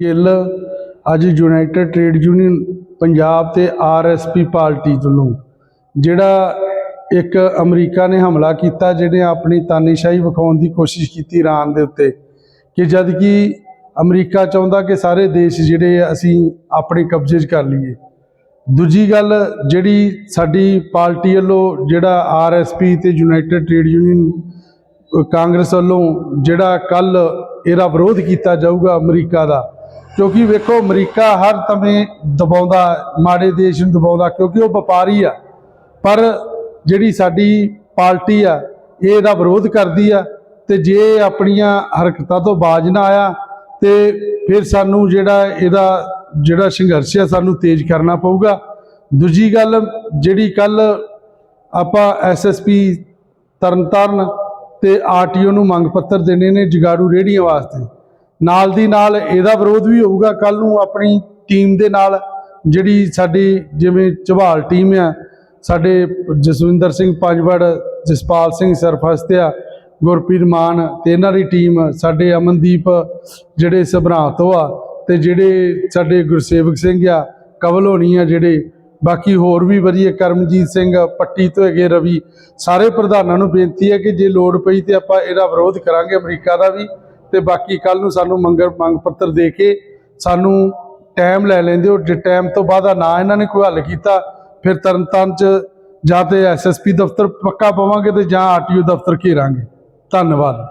ਗਿੱਲ ਅੱਜ United trade union Punjab ਤੇ RSP party ਵੱਲੋਂ, ਜਿਹੜਾ ਇੱਕ ਅਮਰੀਕਾ ਨੇ ਹਮਲਾ ਕੀਤਾ, ਜਿਹਨੇ ਆਪਣੀ ਤਾਨੀਸ਼ਾਹੀ ਵਿਖਾਉਣ ਦੀ ਕੋਸ਼ਿਸ਼ ਕੀਤੀ ਇਰਾਨ ਦੇ ਉੱਤੇ, ਕਿ ਜਦ ਕਿ ਅਮਰੀਕਾ ਚਾਹੁੰਦਾ ਕਿ ਸਾਰੇ ਦੇਸ਼ ਜਿਹੜੇ ਅਸੀਂ ਆਪਣੇ ਕਬਜ਼ੇ 'ਚ ਕਰ ਲਈਏ। ਦੂਜੀ ਗੱਲ, ਜਿਹੜੀ ਸਾਡੀ ਪਾਰਟੀ ਵੱਲੋਂ, ਜਿਹੜਾ ਆਰਐਸਪੀ ਤੇ ਯੂਨਾਈਟਿਡ ਟ੍ਰੇਡ ਯੂਨੀਅਨ ਕਾਂਗਰਸ ਵੱਲੋਂ, ਜਿਹੜਾ ਕੱਲ ਇਹਦਾ ਵਿਰੋਧ ਕੀਤਾ ਜਾਊਗਾ ਅਮਰੀਕਾ ਦਾ ਕਿਉਂਕਿ ਵੇਖੋ, ਅਮਰੀਕਾ ਹਰ ਸਮੇਂ ਦਬਾਉਂਦਾ, ਮਾੜੇ ਦੇਸ਼ ਨੂੰ ਦਬਾਉਂਦਾ, ਕਿਉਂਕਿ ਉਹ ਵਪਾਰੀ ਆ। ਪਰ ਜਿਹੜੀ ਸਾਡੀ ਪਾਰਟੀ ਆ, ਇਹ ਇਹਦਾ ਵਿਰੋਧ ਕਰਦੀ ਆ ਤੇ ਜੇ ਆਪਣੀਆਂ ਹਰਕਤਾਂ ਤੋਂ ਬਾਜ ਨਾ ਆਇਆ ਤੇ ਫਿਰ ਸਾਨੂੰ ਜਿਹੜਾ ਇਹਦਾ, ਜਿਹੜਾ ਸੰਘਰਸ਼ ਆ, ਸਾਨੂੰ ਤੇਜ਼ ਕਰਨਾ ਪਊਗਾ। ਦੂਜੀ ਗੱਲ, ਜਿਹੜੀ ਕੱਲ ਆਪਾਂ ਐਸਐਸਪੀ ਤਰਨਤਾਰਨ ਤੇ ਆਰਟੀਓ ਨੂੰ ਮੰਗ ਪੱਤਰ ਦੇਣੇ ਨੇ ਜਗਾੜੂ ਰੇੜੀਆਂ ਵਾਸਤੇ ਨਾਲ ਦੀ ਨਾਲ ਇਹਦਾ ਵਿਰੋਧ ਵੀ ਹੋਊਗਾ। ਕੱਲ ਨੂੰ ਆਪਣੀ ਟੀਮ ਦੇ ਨਾਲ ਜਿਹੜੀ ਸਾਡੀ ਜਿਵੇਂ ਝਵਾਲ ਟੀਮ ਆ, ਸਾਡੇ ਜਸਵਿੰਦਰ ਸਿੰਘ ਪੰਜਵੜ, ਜਸਪਾਲ ਸਿੰਘ ਸਰਫਸਤਿਆ, ਗੁਰਪ੍ਰੀਤ ਮਾਨ ਤੇ ਇਹਨਾਂ ਦੀ ਟੀਮ ਸਾਡੇ ਅਮਨਦੀਪ ਜਿਹੜੇ ਸਭਰਾ ਤੋਂ ਆ ਤੇ ਜਿਹੜੇ ਸਾਡੇ ਗੁਰਸੇਵਕ ਸਿੰਘ ਆ ਕਵਲ ਹੋਣੀ ਆ ਜਿਹੜੇ, ਬਾਕੀ ਹੋਰ ਵੀ ਵਧੀਆ ਕਰਮਜੀਤ ਸਿੰਘ, ਪੱਟੀ ਤੋਂ ਹੈਗੇ ਰਵੀ, ਸਾਰੇ ਪ੍ਰਧਾਨਾਂ ਨੂੰ ਬੇਨਤੀ ਹੈ ਕਿ ਜੇ ਲੋੜ ਪਈ ਤੇ ਆਪਾਂ ਇਹਦਾ ਵਿਰੋਧ ਕਰਾਂਗੇ ਅਮਰੀਕਾ ਦਾ ਵੀ। ਤੇ ਬਾਕੀ ਕੱਲ ਨੂੰ ਸਾਨੂੰ ਮੰਗਰ ਮੰਗ ਪੱਤਰ ਦੇ ਕੇ ਸਾਨੂੰ ਟਾਈਮ ਲੈ ਲੈਂਦੇ ਹੋ। ਜੇ ਟਾਈਮ ਤੋਂ ਬਾਅਦ ਨਾ ਇਹਨਾਂ ਨੇ ਕੋਈ ਹੱਲ ਕੀਤਾ, ਫਿਰ ਤਰਨਤਾਰਨ ਚ ਜਾਂ ਤੇ ਐਸਐਸਪੀ ਦਫ਼ਤਰ ਪੱਕਾ ਪਵਾਂਗੇ ਤੇ ਜਾਂ ਆਰਟੀਓ ਦਫ਼ਤਰ ਘੇਰਾਂਗੇ। ਧੰਨਵਾਦ।